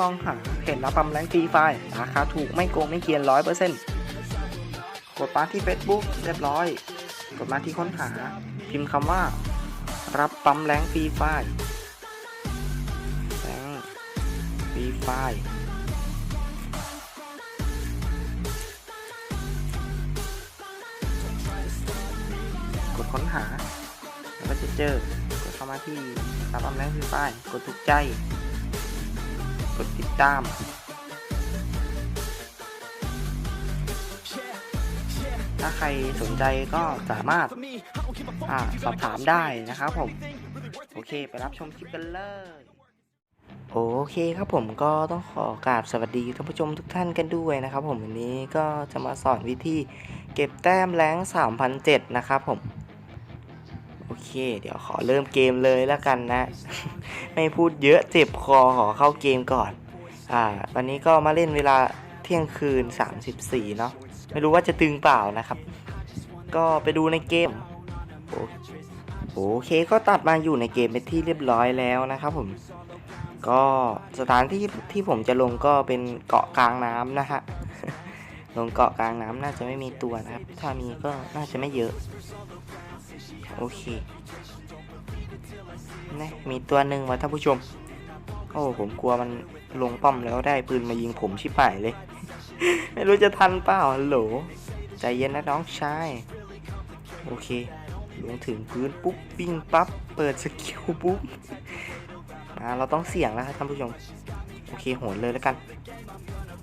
มองหาเพจรับปั๊มแรงฟรีไฟล์ราคาถูกไม่โกงไม่เกียนร้อยเปอร์เซ็นต์กดมาที่ Facebook เรียบร้อย กดมาที่ค้นหา พิมพ์คำว่า รับปั๊มแรงฟรีไฟล์แรงฟรีไฟล์กดค้นหา แล้วก็จะเจอกดเข้ามาที่รับปั๊มแรงฟรีไฟล์กดถูกใจ ดติดตาม ถ้าใครสนใจก็สามารถอาสอบถามได้นะครับผม โอเคไปรับชมคลิปกันเลยโอเคครับผมก็ต้องขอกราบสวัสดีท่านผู้ชมทุกท่านกันด้วยนะครับ ผมวันนี้ก็จะมาสอนวิธีเก็บแต้มแรง3,007นะครับผม โอเค เดี๋ยวขอเริ่มเกมเลยแล้วกันนะ ไม่พูดเยอะเจ็บคอขอเข้าเกมก่อน อ่าวันนี้ก็มาเล่นเวลาเที่ยงคืน 34 เนาะไม่รู้ว่าจะตึงเปล่านะครับ ก็ไปดูในเกมโอโอเคก็ตัดมาอยู่ในเกมเป็นที่เรียบร้อยแล้วนะครับผม ก็สถานที่ที่ผมจะลงก็เป็นเกาะกลางน้ำนะฮะลงเกาะกลางน้ำน่าจะไม่มีตัวนะครับ ถ้ามีก็น่าจะไม่เยอะ โอเคนะมีตัวหนึ่งว่ะท่านผู้ชม โอ้ผมกลัวมัน ลงป้อมแล้วได้ปืนมายิงผมชิบหายเลย ไม่รู้จะทันเปล่าฮัลโหลใจเย็นนะน้องชาย โอเคลงถึงพื้นปุ๊บวิ่งปั๊บ เปิดสกิลปุ๊บอ่าเราต้องเสี่ยงแล้วครับท่านผู้ชม โอเคโหนเลยแล้วกัน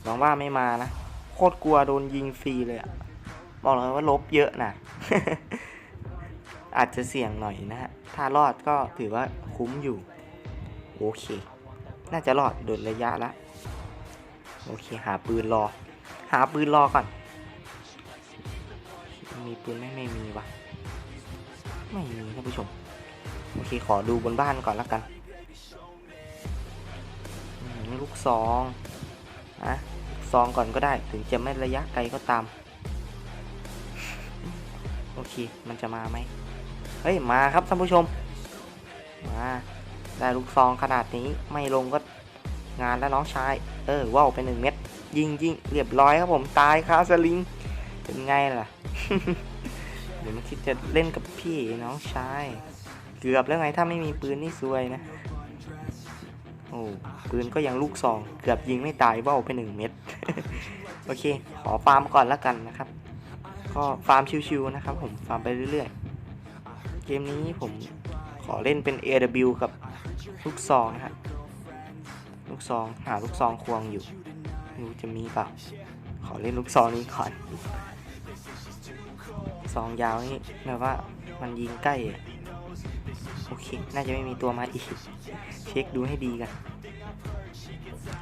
หวังว่าไม่มานะ โคตรกลัวโดนยิงฟรีเลยอะบอกเลยว่าลบเยอะนะอาจจะเสี่ยงหน่อยนะฮะ ถ้ารอดก็ถือว่าคุ้มอยู่ โอเค น่าจะรอดโดนระยะละโอเคหาปืนรอ หาปืนรอก่อน มีปืนไหม่ไม่มีวะไม่มีท่านผู้ชม โอเคขอดูบนบ้านก่อนละกันลูกซองอะซองก่อนก็ได้ถึงจะไม่ระยะไกลก็ตาม โอเคมันจะมาไหมเฮ้ยมาครับท่านผู้ชม มา ได้ลูกซองขนาดนี้ไม่ลงก็งานแล้วน้องชาย เออว่าวไปหนึ่งเม็ดยิงยิงเรียบร้อยครับผมตายคาสลิงเป็นไงล่ะเดี๋ยวมันคิดจะเล่นกับพี่น้องชาย เกือบแล้วไงถ้าไม่มีปืนนี่ซวยนะ โอ้ปืนก็ยังลูกซอง เกือบยิงไม่ตายเบ้าไปหนึ่งเม็ดโอเค ขอฟาร์มก่อนละกันนะครับ ก็ฟาร์มชิวๆนะครับ ผมฟาร์มไปเรื่อยๆ เกมนี้ผมขอเล่นเป็น AW กับ ลูกซองนะฮะลูกซองหาลูกซองควงอยู่ไม่รู้จะมีเปล่าขอเล่นลูกซองนี้ก่อนซองยาวนี่แบบว่ามันยิงใกล้อะโอเค น่าจะไม่มีตัวมาอีก เช็คดูให้ดีกัน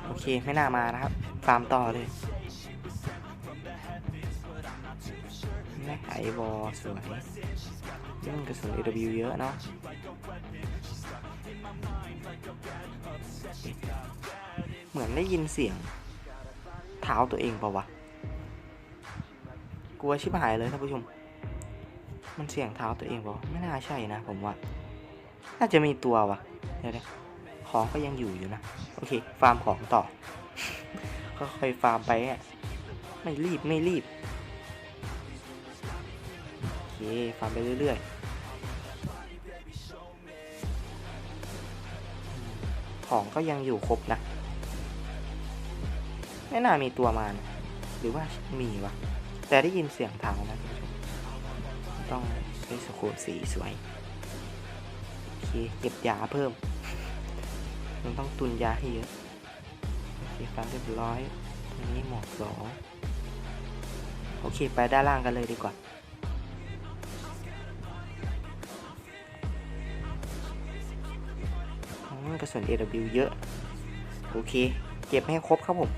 โอเค ไม่น่ามานะครับ ฟาร์มต่อเลยแม่ไอวอสวยยิ่งกระสุน AW เยอะเนาะ เหมือนได้ยินเสียง เท้าตัวเองเปล่าวะ กลัวชิบหายเลยท่านผู้ชม มันเสียงเท้าตัวเองเปล่าไม่น่าใช่นะผมว่า น่าจะมีตัววะเดี๋ยวๆของก็ยังอยู่อยู่นะ โอเค ฟาร์มของต่อ ก็ค่อยฟาร์มไปอะ ไม่รีบไม่รีบ โอเค ฟาร์มไปเรื่อยๆ ของก็ยังอยู่ครบนะ ไม่น่ามีตัวมานะหรือว่ามีวะ แต่ได้ยินเสียงเท้านะท่านผู้ชมต้องไปสโคปสีสวย โอเค เก็บยาเพิ่ม มันต้องตุนยาให้เยอะโอเคฟันเรียบร้อยตรงนี้หมวกสองโอเค ไปด้านล่างกันเลยดีกว่า กระสุน AW เยอะ โอเค เก็บให้ครบครับผม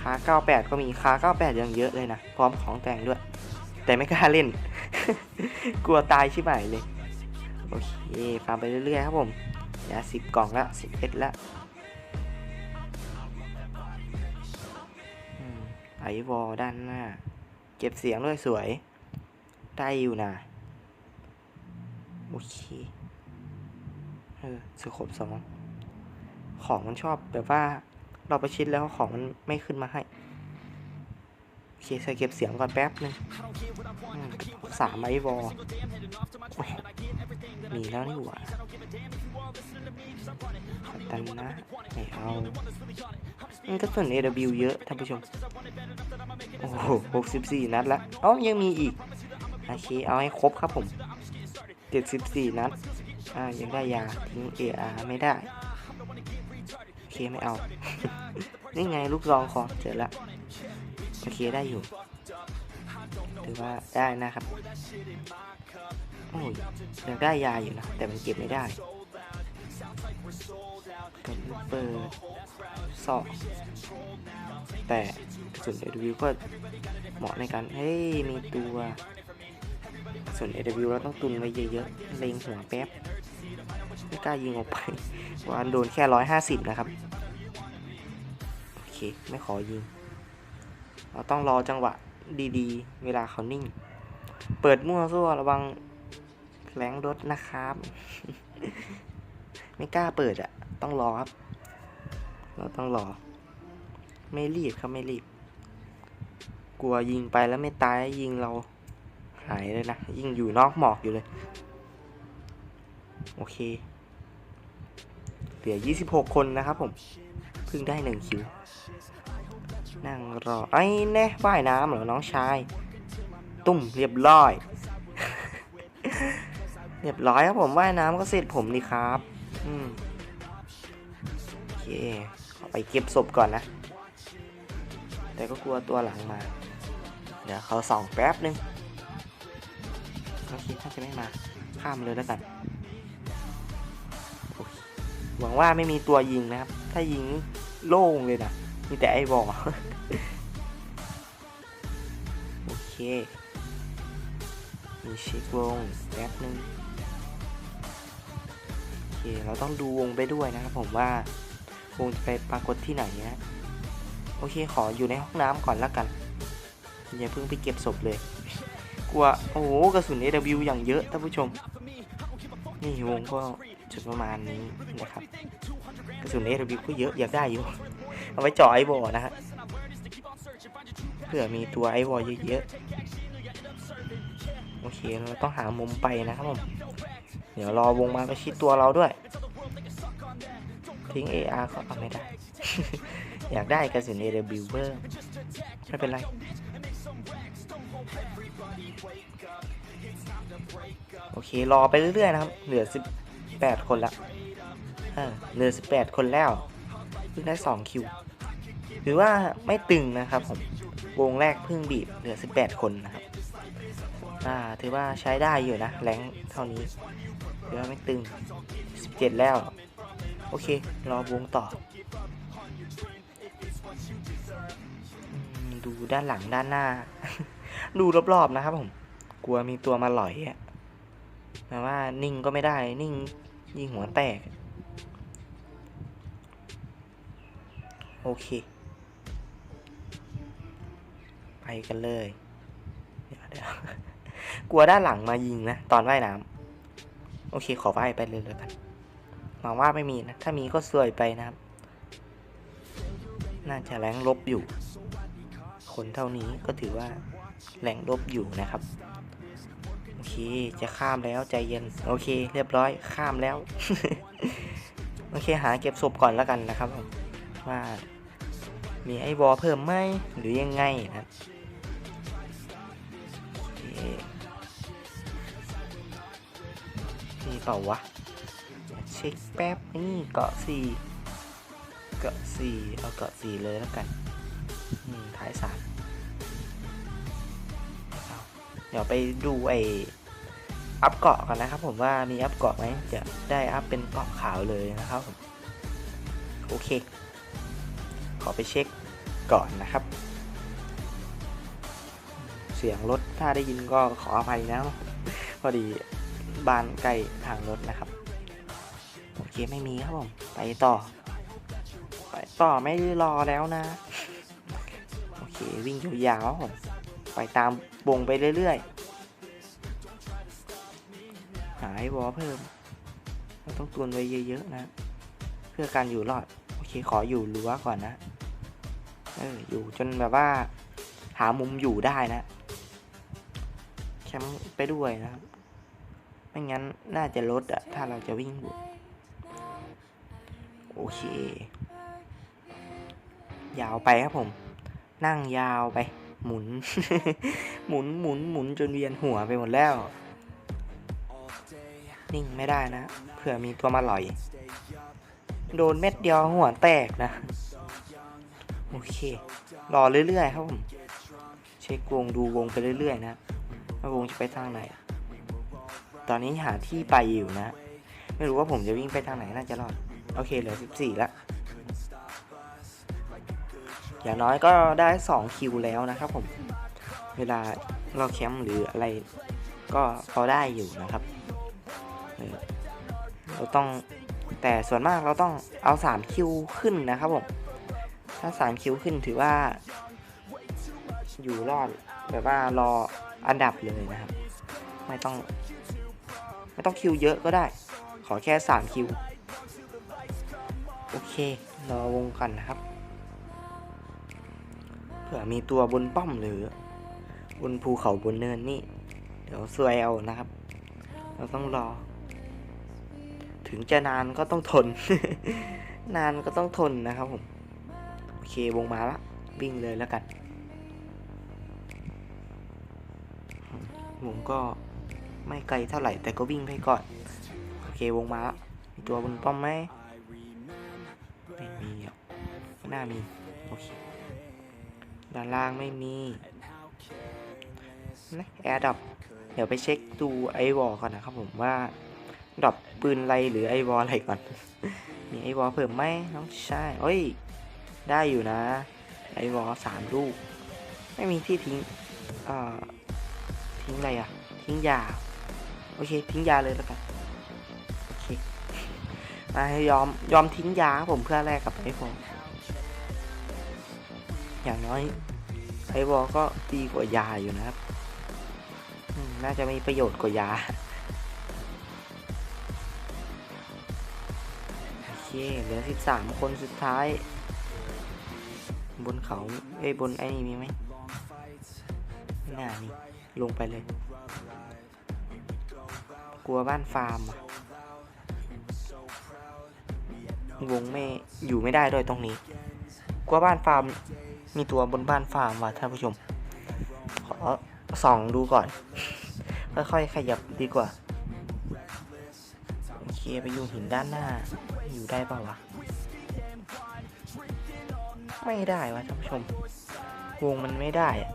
คา98 ก็มีคา98 ยังเยอะเลยนะ พร้อมของแต่งด้วย แต่ไม่กล้าเล่น กลัวตายชิบหายเลย โอเคฟาร์มไปเรื่อยๆครับผมยาสิบกล่องละสิบเอ็ดละไอวอลด้านหน้า เก็บเสียงด้วยสวย ได้อยู่นะ โอเค เออสโคบสอง ของมันชอบแบบว่าเราไปชิดแล้วของมันไม่ขึ้นมาให้โอเคใส่เก็บเสียงก่อนแป๊บหนึ่งสามไอวอลมีแล้วนี่หว่าตันนะไม่เอามันก็ส่วน AW เยอะท่านผู้ชม โอ้โหหกสิบสี่นัดละเอ้ายังมีอีก โอเค เอาให้ครบครับผมเจ็ดสิบสี่นัด อ่า ยังได้ยาทิ้ง AR ไม่ได้ ไม่เอา นี่ไงลูกซองคอเจอละโอเคได้อยู่ถือว่าได้นะครับโอ้ยยังได้ยาอยู่นะ แต่มันเก็บไม่ได้เป็นเปิดสอบแต่กระสุนเอวิวก็เหมาะในการ เฮ้ย มีตัวกระสุนเอวิวเราต้องตุนไว้เยอะๆ เล็งหัวแป๊บ ไม่กล้ายิงออกไปวันโดนแค่ร้อยห้าสิบนะครับ โอเค ไม่ขอยิง เราต้องรอจังหวะดีๆ เวลาเขานิ่ง เปิดมั่วซั่วระวังแรงรถนะครับ ไม่กล้าเปิดอะ่ะต้องรอครับ เราต้องรอ ไม่รีบครับไม่รีบ กลัวยิงไปแล้วไม่ตายยิงเราหายเลยนะ ยิงอยู่นอกหมอกอยู่เลย โอเค เหลือ 26 คนนะครับผม เพิ่งได้หนึ่งคิว นั่งรอ ไอ้แน่ว่ายน้ำเหรอ น้องชาย ตุ่มเรียบร้อย เรียบร้อยครับผมว่ายน้ำก็เสร็จผมนี่ครับ อืมโอเคขอไปเก็บศพก่อนนะ แต่ก็กลัวตัวหลังมา เดี๋ยวเขาส่องแป๊บนึงโอเคถ้าจะไม่มา ข้ามเลยแล้วกัน หวังว่าไม่มีตัวยิงนะครับ ถ้ายิงโล่งเลยนะ มีแต่ไอ้บอโอเค มีเช็ควงแป๊บนึงโอเค เราต้องดูวงไปด้วยนะครับผมว่าวงจะไปปรากฏที่ไหนนะโอเคขออยู่ในห้องน้ำก่อนละกัน อย่าเพิ่งไปเก็บศพเลย กลัว โอ้โห กระสุน AW อย่างเยอะท่านผู้ชม นี่วงก็ จุดประมาณนี้นะครับกระสุน AW ก็เยอะอยากได้อยู่ เอาไว้เจ่อไอ้บอนะฮะเผื่อมีตัวไอ้วอเยอะๆโอเคเราต้องหามุมไปนะครับผมเดี๋ยวรอวงมาประชิดตัวเราด้วย ทิ้ง AR ก็เอาไม่ได้ อยากได้กระสุน AW เบอร์ไม่เป็นไรโอเค รอไปเรื่อยๆนะครับ เหลือ 18 คนละเออเหลือ 18 คนแล้วเพิ่งได้ 2 คิว ถือว่าไม่ตึงนะครับผม วงแรกเพิ่งบีบเหลือ 18 คนนะครับ อ่า ถือว่าใช้ได้อยู่นะ แรงเท่านี้ถือว่าไม่ตึง 17 แล้ว โอเค รอวงต่อ ดูด้านหลังด้านหน้า ดูรอบๆนะครับผม กลัวมีตัวมาหลอยอะแต่ว่านิ่งก็ไม่ได้ นิ่ง ยิงหัวแตก โอเค ไปกันเลย เดี๋ยวเดี๋ยวกลัวด้านหลังมายิงนะ ตอนว่ายน้ำโอเค ขอว่ายไปเลยแล้วกันหวังว่าไม่มีนะ ถ้ามีก็สวยไปนะครับ น่าจะแรงลบอยู่ คนเท่านี้ก็ถือว่าแรงลบอยู่นะครับ จะข้ามแล้วใจเย็น โอเค เรียบร้อยข้ามแล้ว โอเคหาเก็บศพก่อนแล้วกันนะครับว่ามีไอ้วอลเพิ่มไหมหรือยังไงนะมีเปล่าวะเช็คแป๊บนี่เกาะสี่เกาะสี่เอาเกาะสี่เลยแล้วกันท้ายสามเดี๋ยวไปดูไอ อัพเกาะกันนะครับผมว่ามีอัพเกาะไหมจะได้อัพเป็นเกาะขาวเลยนะครับผมโอเค ขอไปเช็คก่อนนะครับ เสียงรถถ้าได้ยินก็ขออภัยนะพอดีบ้านใกล้ทางรถนะครับโอเคไม่มีครับผมไปต่อ ไปต่อไม่รอแล้วนะโอเควิ่งยาวๆครับผมไปตามวงไปเรื่อยๆ หาอ้วอลเพิ่ม เราต้องตุนไว้เยอะๆนะ เพื่อการอยู่รอด โอเคขออยู่รั้วก่อนนะ เอออยู่จนแบบว่า หามุมอยู่ได้นะ แคมป์ไปด้วยนะครับไม่งั้นน่าจะลดอะถ้าเราจะวิ่งอยู่โอเค ยาวไปครับผม นั่งยาวไป หมุน หมุนหมุนหมุนจนเวียนหัวไปหมดแล้ว นิ่งไม่ได้นะ เผื่อมีตัวมาหล่อย โดนเม็ดเดียวหัวแตกนะ โอเค รอเรื่อยๆครับผม เช็ควงดูวงไปเรื่อยๆนะว่าวงจะไปทางไหน ตอนนี้หาที่ไปอยู่นะ ไม่รู้ว่าผมจะวิ่งไปทางไหนน่าจะรอด โอเคเหลือ 14ละอย่างน้อยก็ได้ 2 คิวแล้วนะครับผม เวลาเราแคมป์หรืออะไรก็พอได้อยู่นะครับ เราต้องแต่ส่วนมากเราต้องเอา3คิวขึ้นนะครับผมถ้า3คิวขึ้นถือว่า อยู่รอดแบบว่ารออันดับเลยนะครับ ไม่ต้อง ไม่ต้องคิวเยอะก็ได้ ขอแค่3คิวโอเครอวงกันนะครับเผื่อมีตัวบนป้อมหรือบนภูเขาบนเนินนี่ เดี๋ยวซวยเอานะครับ เราต้องรอ ถึงจะนานก็ต้องทน นานก็ต้องทนนะครับผม โอเควงมาละ วิ่งเลยแล้วกันวงก็ไม่ไกลเท่าไหร่แต่ก็วิ่งไปก่อน โอเควงมาละมีตัวบนป้อมไหมไม่มีอะไม่น่ามี โอเค ด้านล่างไม่มีนะแอร์ดับ เดี๋ยวไปเช็คดูไอวอลก่อนนะครับผมว่า ดรอปปืนไรหรือไอวอลอะไรก่อน มีไอวอลเพิ่มไหมน้องชายเอ้ย ได้อยู่นะ ไอวอลสามลูก ไม่มีที่ทิ้งเอ่อทิ้งอะไรอะทิ้งยา โอเค ทิ้งยาเลยแล้วกัน โอเค มายอม ยอมทิ้งยาผมเพื่อแลกกับไอวอลอย่างน้อยไอวอลก็ดีกว่ายาอยู่นะครับ น่าจะมีประโยชน์กว่ายา เคเหลือสิบสามคนสุดท้าย บนเขาเอ้ยบนไอ้นี่มีไหมไม่น่ามีลงไปเลย กลัวบ้านฟาร์มอะวงไม่อยู่ไม่ได้ด้วยตรงนี้ กลัวบ้านฟาร์มมีตัวบนบ้านฟาร์มว่ะท่านผู้ชม ขอส่องดูก่อน ค่อยๆขยับดีกว่า โอเค ไปอยู่หินด้านหน้า อยู่ได้เปล่าวะ ไม่ได้วะท่านผู้ชม วงมันไม่ได้อะ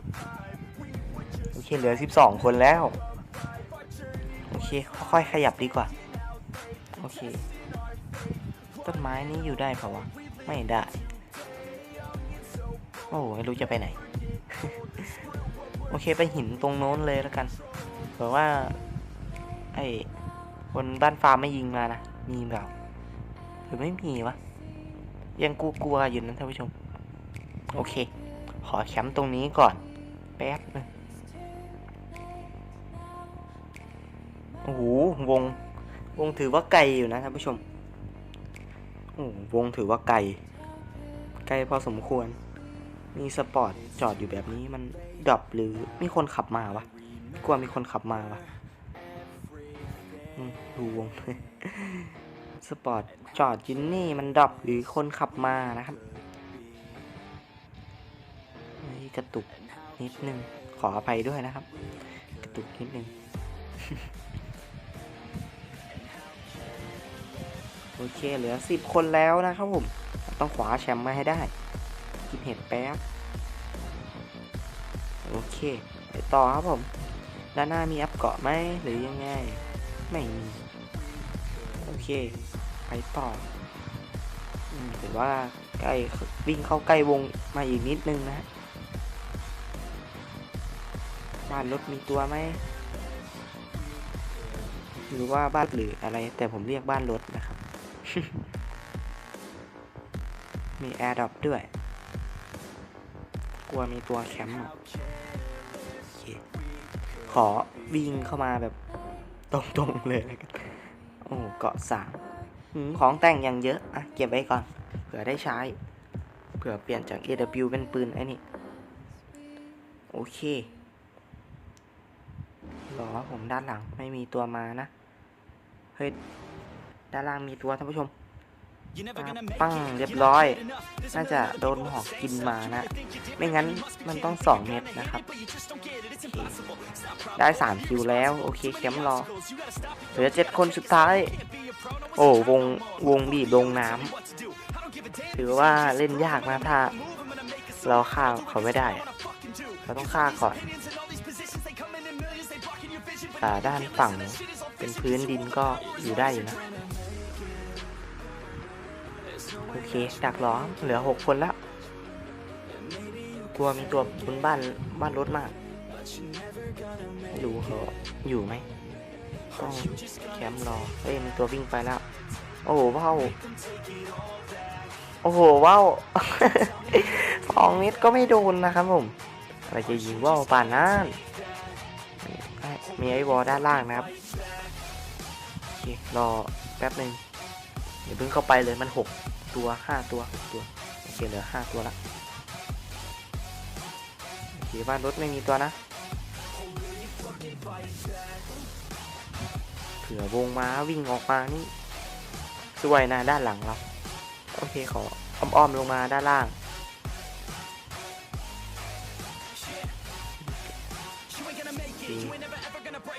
โอเคเหลือ 12 คนแล้ว โอเค ค่อยๆขยับดีกว่า โอเค ต้นไม้นี้อยู่ได้เปล่าวะ ไม่ได้ โอ้ไม่รู้จะไปไหน โอเคไปหินตรงโน้นเลยแล้วกันเผื่อว่า ไอ้บนบ้านฟาร์มไม่ยิงมานะ มีเปล่า หรือไม่มีวะ ยังกลัวๆอยู่นะท่านผู้ชม โอเค ขอแคมป์ตรงนี้ก่อน แป๊บนึงโอ้โหวง วงถือว่าไกลอยู่นะท่านผู้ชมโอ้วงถือว่าไกล ไกลพอสมควร มีสปอร์ตจอดอยู่แบบนี้มันดรอปหรือมีคนขับมาวะกลัวมีคนขับมาวะดูวง สปอร์ตจอดอยินนี่มันดรอปหรือคนขับมานะครับเฮ้ยกระตุกนิดนึง ขออภัยด้วยนะครับ กระตุกนิดนึง โอเค เหลือสิบคนแล้วนะครับผม ต้องขวาแชมป์มาให้ได้ กินเห็ดแป๊บ โอเค ไปต่อครับผม ด้านหน้ามีอัพเกาะไหมหรือยังไง ไม่มี โอเค ไปต่ออืมถือว่าใกล้วิ่งเข้าใกล้วงมาอีกนิดนึงนะบ้านรถมีตัวไหมหรือว่าบ้านหรืออะไร แต่ผมเรียกบ้านรถนะครับ มีแอร์ดรอปด้วย กลัวมีตัวแคมป์ขอวิ่งเข้ามาแบบตรงๆเลยนะครับโอ้เกาะสาม ของแต่งอย่างเยอะ อะ เก็บไว้ก่อน เผื่อได้ใช้ เผื่อเปลี่ยนจาก AW เป็นปืนไอ้นี่ โอเครอผมด้านหลังไม่มีตัวมานะ เฮ้ย ด้านล่างมีตัวท่านผู้ชม ปั้งเรียบร้อย น่าจะโดนหอกกินมานะ ไม่งั้นมันต้องสองเม็ดนะครับโอเคได้สามคิวแล้ว โอเคแคมป์รอ เหลือเจ็ดคนสุดท้าย โอ้วงวงบีบลงน้ำถือว่าเล่นยากนะถ้า เราฆ่าเขาไม่ได้อะเราต้องฆ่าก่อนอ่าด้านฝั่งเป็นพื้นดินก็อยู่ได้อยู่นะ โอเคดักล้อมเหลือหกคนแล้ว กลัวมีตัวบนบ้านบ้านรถมากไม่รู้เขาอยู่ไหมต้องแคมป์รอเฮ้ยมีตัววิ่งไปแล้ว โอ้โหว้าวโอ้โหว้าวสองเม็ดก็ไม่โดนนะครับผมอะไรจะยิงว่าวป่านนั้นมีไอ้วอลด้านล่างนะครับโอเครอแป๊บหนึ่งเดี๋ยวเพิ่งเข้าไปเลยมันหก ตัวห้าตัวหกตัว โอเคเหลือห้าตัวละโอเคบ้านรถไม่มีตัวนะ เผื่อวงม้าวิ่งออกมานี่สวยนะด้านหลังเรา โอเคขออ้อมๆลงมาด้านล่าง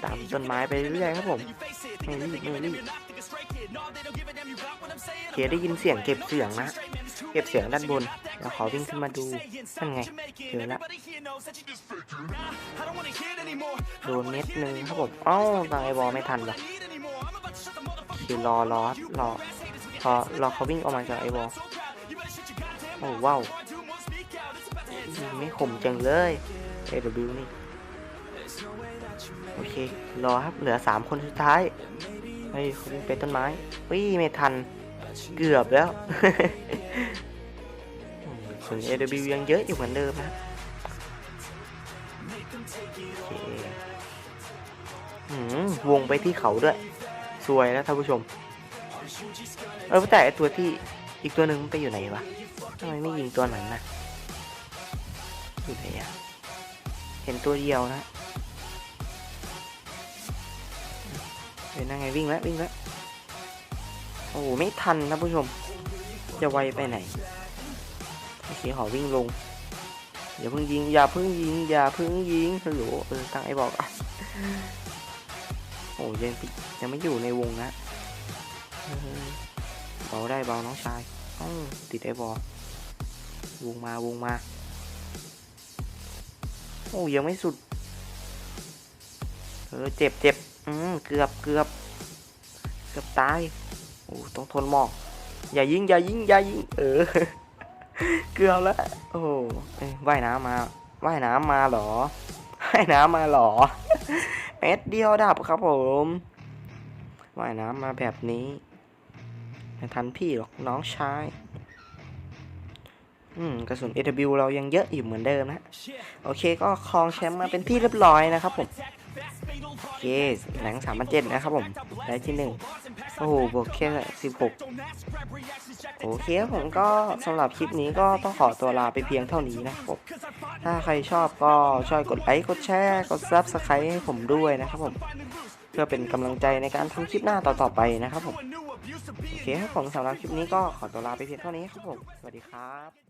ตามต้นไม้ไปเรื่อยครับผมไม่รีบไม่รีบ เคได้ยินเสียงเก็บเสียงนะเก็บเสียงด้านบนเราขอวิ่งขึ้นมาดูนั่นไงเจอล้วโดนเม็ดหนึ่งครับผมเอ้าตังไอบอลไม่ทันหรอคือรอรอรอพอรอเขาวิ่งออกมาจากไอ้บอลโอ้ว้าวไม่คมจังเลย AW นี่ โอเค รอครับ เหลือสามคนสุดท้าย เฮ้ยเขาไปต้นไม้วิ่ไม่ทัน เกือบแล้ว ส่วน AW ยังเยอะอยู่เหมือนเดิมนะอืมวงไปที่เขาด้วย สวยแล้วท่านผู้ชม เออแต่ไอตัวที่อีกตัวหนึ่งมันไปอยู่ไหนวะทำไมไม่ยิงตัวนั้นนะอยู่ไหนอะเห็นตัวเดียวนะเห็นยังไงวิ่งแล้ววิ่งแล้ว อ้ไม่ทันนะผู้ชม จะไวไปไหนโอเคขอวิ่งลงอย่าเพิ่งยิง อย่าเพิ่งยิง อย่าเพิ่งยิงฮัลโหลเออตั้งไอ้บอกอะโอ้ยังยังไม่อยู่ในวงนะเบาได้เบาน้องชายอติดไอ้บอวงมาวงมา โอ้ยังไม่สุด เออเจ็บเจ็บอืมเกือบเกือบเกือบตาย โอ้ต้องทนหมอก อย่ายิงอย่ายิงอย่ายิง เออ เกือบแล้ว โอ้เอ้ยว่ายน้ำมา ว่ายน้ำมาหรอ ว่ายน้ำมาหรอ เม็ดเดียวดับครับผม ว่ายน้ำมาแบบนี้ไม่ทันพี่หรอกน้องชาย อืมกระสุน AW เรายังเยอะอยู่เหมือนเดิมนะ โอเคก็ครองแชมป์มาเป็นที่เรียบร้อยนะครับผม เคแหลงสามพันเจ็ดนะครับผม ได้ที่หนึ่งโอ้โห บวกแค่สิบหกโอเคผมก็สำหรับคลิปนี้ก็ต้องขอตัวลาไปเพียงเท่านี้นะครับผมถ้าใครชอบก็ช่วยกดไลค์ กดแชร์ กดซับสไครต์ให้ผมด้วยนะครับผม เพื่อเป็นกำลังใจในการทำคลิปหน้าต่อๆไปนะครับผม โอเคครับผมสำหรับคลิปนี้ก็ขอตัวลาไปเพียงเท่านี้ครับผม สวัสดีครับ